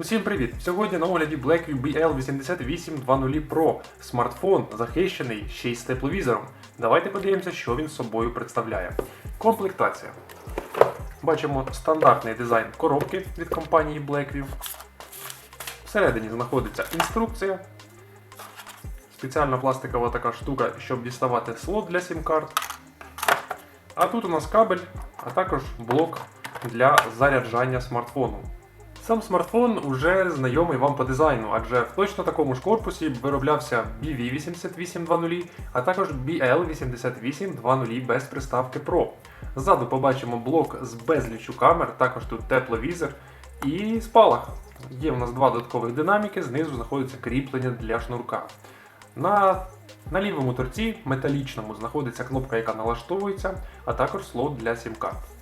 Усім привіт! Сьогодні на огляді Blackview BL8820 Pro. Смартфон захищений ще й з тепловізором. Давайте подивимося, що він собою представляє. Комплектація. Бачимо стандартний дизайн коробки від компанії Blackview. Всередині знаходиться інструкція. Спеціальна пластикова така штука, щоб діставати слот для сім-карт. А тут у нас кабель, а також блок для заряджання смартфону. Сам смартфон уже знайомий вам по дизайну, адже в точно такому ж корпусі вироблявся BV8820, а також BL8820 без приставки Pro. Ззаду побачимо блок з безліччю камер, також тут тепловізор і спалах. Є в нас два додаткових динаміки, знизу знаходиться кріплення для шнурка. На, на лівому торці металічному знаходиться кнопка, яка налаштовується, а також слот для сім-карт.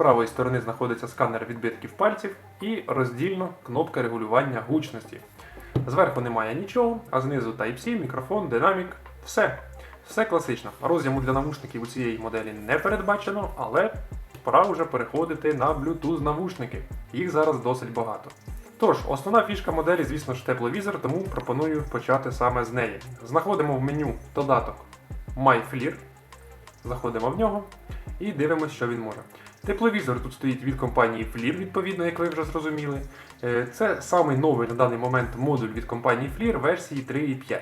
Правої сторони знаходиться сканер відбитків пальців і роздільно кнопка регулювання гучності. Зверху немає нічого, а знизу Type-C, мікрофон, динамік. Все. Все класично. Роз'єму для навушників у цієї моделі не передбачено, але пора вже переходити на Bluetooth навушники. Їх зараз досить багато. Тож, основна фішка моделі, звісно ж, тепловізор, тому пропоную почати саме з неї. Знаходимо в меню додаток MyFlear, заходимо в нього і дивимося, що він може. Тепловізор тут стоїть від компанії FLIR, відповідно, як ви вже зрозуміли. Е, Це самий новий на даний момент модуль від компанії FLIR версії 3.5.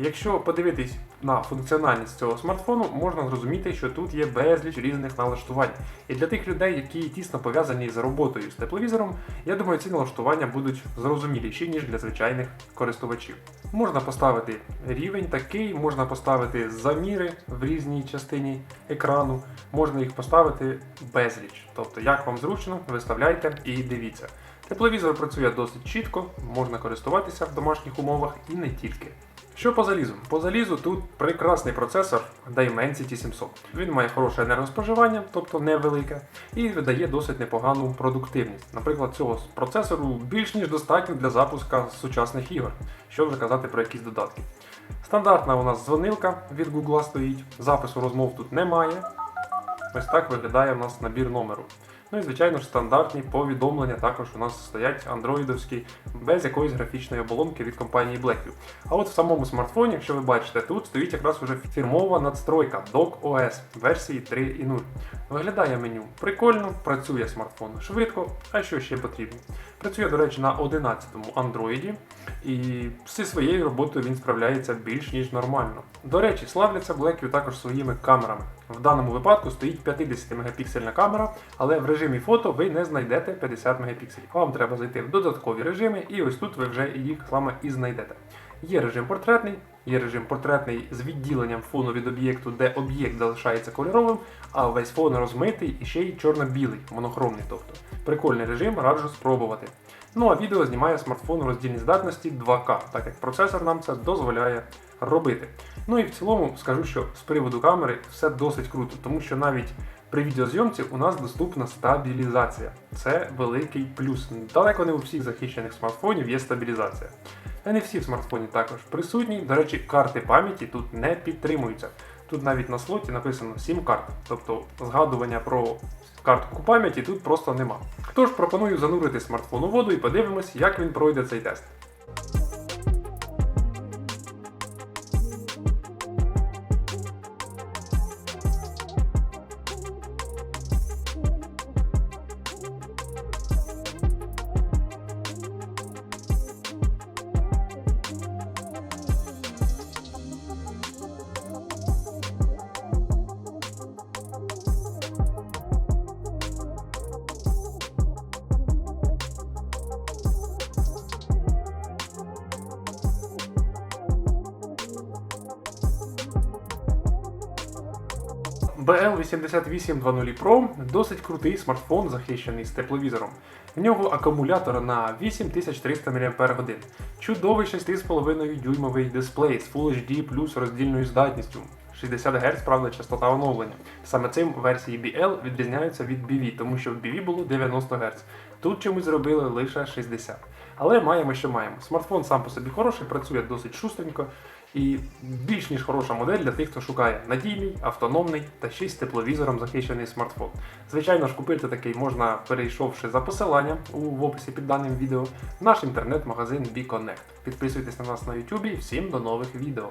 Якщо подивитись на функціональність цього смартфону, можна зрозуміти, що тут є безліч різних налаштувань. І для тих людей, які тісно пов'язані з роботою з тепловізором, я думаю, ці налаштування будуть зрозуміліші, ніж для звичайних користувачів. Можна поставити рівень такий, можна поставити заміри в різній частині екрану, можна їх поставити безліч. Тобто, як вам зручно, виставляйте і дивіться. Тепловізор працює досить чітко, можна користуватися в домашніх умовах і не тільки. Що по залізу? По залізу тут прекрасний процесор Dimensity 700. Він має хороше енергоспоживання, тобто невелике, і видає досить непогану продуктивність. Наприклад, цього процесору більш ніж достатньо для запуска сучасних ігор, що вже казати про якісь додатки. Стандартна у нас дзвонилка від Google стоїть, запису розмов тут немає. Ось так виглядає у нас набір номеру. Ну і звичайно ж стандартні повідомлення також у нас стоять андроїдовські, без якоїсь графічної оболонки від компанії Blackview. А от в самому смартфоні, якщо ви бачите, тут стоїть якраз уже фірмова надстройка Dock OS версії 3.0. Виглядає меню прикольно, працює смартфон швидко, а що ще потрібно. Працює, до речі, на 11-му Android, і зі своєю роботою він справляється більш ніж нормально. До речі, славляться Blackview також своїми камерами. В даному випадку стоїть 50 мегапіксельна камера, але в режимі фото ви не знайдете 50 мегапікселів. Вам треба зайти в додаткові режими, і ось тут ви вже їх саме і знайдете. Є режим портретний, є режим портретний з відділенням фону від об'єкту, де об'єкт залишається кольоровим, а весь фон розмитий і ще й чорно-білий, монохромний. Тобто прикольний режим, раджу спробувати. Ну а відео знімає смартфон у роздільній здатності 2К, так як процесор нам це дозволяє робити. Ну і в цілому скажу, що з приводу камери все досить круто, тому що навіть при відеозйомці у нас доступна стабілізація. Це великий плюс. Далеко не у всіх захищених смартфонів є стабілізація. Та не всі в смартфоні також присутні. До речі, карти пам'яті тут не підтримуються. Тут навіть на слоті написано 7 карт, тобто згадування про картку пам'яті тут просто нема. Тож пропоную занурити смартфон у воду і подивимось, як він пройде цей тест. BL8820 Pro досить крутий смартфон, захищений з тепловізором. В нього акумулятор на 8300 мАч. Чудовий 6,5 дюймовий дисплей з Full HD плюс роздільною здатністю. 60 Гц, правда, частота оновлення. Саме цим версії BL відрізняються від BV, тому що в BV було 90 Гц. Тут чомусь зробили лише 60. Але маємо, що маємо. Смартфон сам по собі хороший, працює досить шустренько. І більш ніж хороша модель для тих, хто шукає надійний, автономний та ще й з тепловізором захищений смартфон. Звичайно ж, купити такий можна, перейшовши за посиланням в описі під даним відео, наш інтернет-магазин BeConnect. Підписуйтесь на нас на YouTube всім до нових відео.